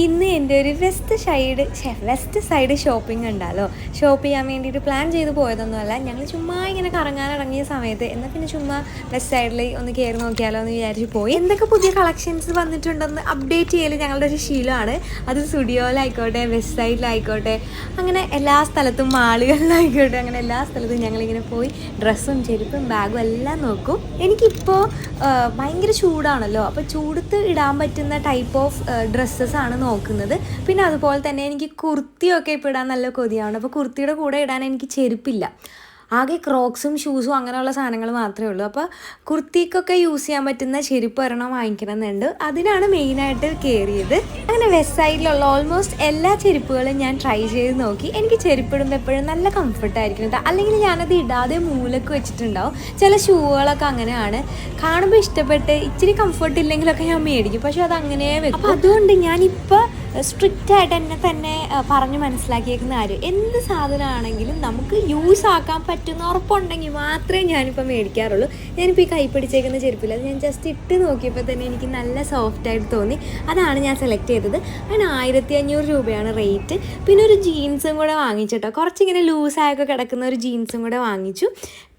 ഇന്ന് എന്റെ ഒരു Westside Westside shopping ഉണ്ടല്ലോ. ഷോപ്പ് ചെയ്യാൻ വേണ്ടിയിട്ട് പ്ലാൻ ചെയ്ത് പോയതൊന്നുമല്ല. ഞങ്ങൾ ചുമ്മാ ഇങ്ങനെ കറങ്ങാൻ ഇറങ്ങിയ സമയത്ത് എന്നാൽ പിന്നെ ചുമ്മാ വെസ്റ്റ് സൈഡിൽ ഒന്ന് കയറി നോക്കിയാലോ എന്ന് വിചാരിച്ച് പോയി. എന്തൊക്കെ പുതിയ കളക്ഷൻസ് വന്നിട്ടുണ്ടെന്ന് അപ്ഡേറ്റ് ചെയ്യൽ ഞങ്ങളുടെ ഒരു ശീലമാണ്. അത് സ്റ്റുഡിയോയിലായിക്കോട്ടെ വെസ്റ്റ് സൈഡിലായിക്കോട്ടെ അങ്ങനെ എല്ലാ സ്ഥലത്തും മാളുകളിലായിക്കോട്ടെ അങ്ങനെ എല്ലാ സ്ഥലത്തും ഞങ്ങളിങ്ങനെ പോയി ഡ്രസ്സും ചെരുപ്പും ബാഗും എല്ലാം നോക്കും. എനിക്കിപ്പോൾ ഭയങ്കര ചൂടാണല്ലോ. അപ്പോൾ ചൂടത്ത് ഇടാൻ പറ്റുന്ന ടൈപ്പ് ഓഫ് ഡ്രസ്സസ് ആണ് നോക്കുന്നത്. പിന്നെ അതുപോലെ തന്നെ എനിക്ക് കുർത്തിയൊക്കെ ഇപ്പോൾ ഇടാൻ നല്ല കൊതിയാണ്. അപ്പോൾ കുർത്തിയുടെ കൂടെ ഇടാൻ എനിക്ക് ചെരുപ്പില്ല. ആകെ ക്രോക്സും ഷൂസും അങ്ങനെയുള്ള സാധനങ്ങൾ മാത്രമേ ഉള്ളൂ. അപ്പോൾ കുർത്തിക്കൊക്കെ യൂസ് ചെയ്യാൻ പറ്റുന്ന ചെരുപ്പ് ഒരെണ്ണം വാങ്ങിക്കണം അതിനാണ് മെയിനായിട്ട് കയറിയത് അങ്ങനെ വെസ്റ്റ് സൈഡിലുള്ള ഓൾമോസ്റ്റ് എല്ലാ ചെരുപ്പുകളും ഞാൻ ട്രൈ ചെയ്ത് നോക്കി. എനിക്ക് ചെരുപ്പിടുമ്പോൾ എപ്പോഴും നല്ല കംഫർട്ടായിരിക്കും കേട്ടോ അല്ലെങ്കിൽ ഞാനത് ഇടാതെ മൂലക്ക് വെച്ചിട്ടുണ്ടാവും. ചില ഷൂകളൊക്കെ അങ്ങനെയാണ്. കാണുമ്പോൾ ഇഷ്ടപ്പെട്ട് ഇച്ചിരി കംഫർട്ട് ഇല്ലെങ്കിലൊക്കെ ഞാൻ മേടിക്കും. പക്ഷെ അത് അങ്ങനെ വെക്കും അതുകൊണ്ട് ഞാനിപ്പോൾ സ്ട്രിക്റ്റ് ആയിട്ട് എന്നെ തന്നെ പറഞ്ഞ് മനസ്സിലാക്കിയേക്കുന്ന കാര്യം. എന്ത് സാധനമാണെങ്കിലും നമുക്ക് യൂസ് ആക്കാൻ പറ്റുന്ന ഉറപ്പുണ്ടെങ്കിൽ മാത്രമേ ഞാനിപ്പോൾ മേടിക്കാറുള്ളൂ. ഞാനിപ്പോൾ ഈ കൈ പിടിച്ചേക്കുന്ന ചെരുപ്പില്ല ഞാൻ ജസ്റ്റ് ഇട്ട് നോക്കിയപ്പോൾ തന്നെ എനിക്ക് നല്ല സോഫ്റ്റ് ആയിട്ട് തോന്നി. അതാണ് ഞാൻ സെലക്ട് ചെയ്തത്. അതിന് ആയിരത്തി അഞ്ഞൂറ് രൂപയാണ് റേറ്റ് പിന്നെ ഒരു ജീൻസും കൂടെ വാങ്ങിച്ചിട്ടോ കുറച്ചിങ്ങനെ ലൂസായൊക്കെ കിടക്കുന്ന ഒരു ജീൻസും കൂടെ വാങ്ങിച്ചു.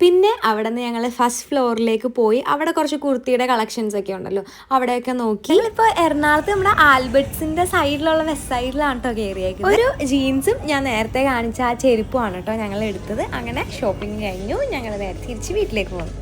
പിന്നെ അവിടെ നിന്ന് ഞങ്ങൾ ഫസ്റ്റ് ഫ്ലോറിലേക്ക് പോയി അവിടെ കുറച്ച് കുർത്തിയുടെ കളക്ഷൻസ് ഒക്കെ ഉണ്ടല്ലോ അവിടെയൊക്കെ നോക്കി. ഇപ്പോൾ എറണാകുളത്ത് നമ്മുടെ ആൽബർട്ട്സിന്റെ സൈഡിലുള്ള വെസ്റ്റ് സൈഡിലാണ് കേട്ടോ കയറിയേക്കുന്നത് ഒരു ജീൻസും ഞാൻ നേരത്തെ കാണിച്ച ആ ചെരുപ്പുമാണ് കേട്ടോ ഞങ്ങൾ എടുത്തത്. അങ്ങനെ ഷോപ്പിംഗ് കഴിഞ്ഞു ഞങ്ങൾ നേരെ തിരിച്ച് വീട്ടിലേക്ക് പോകുന്നു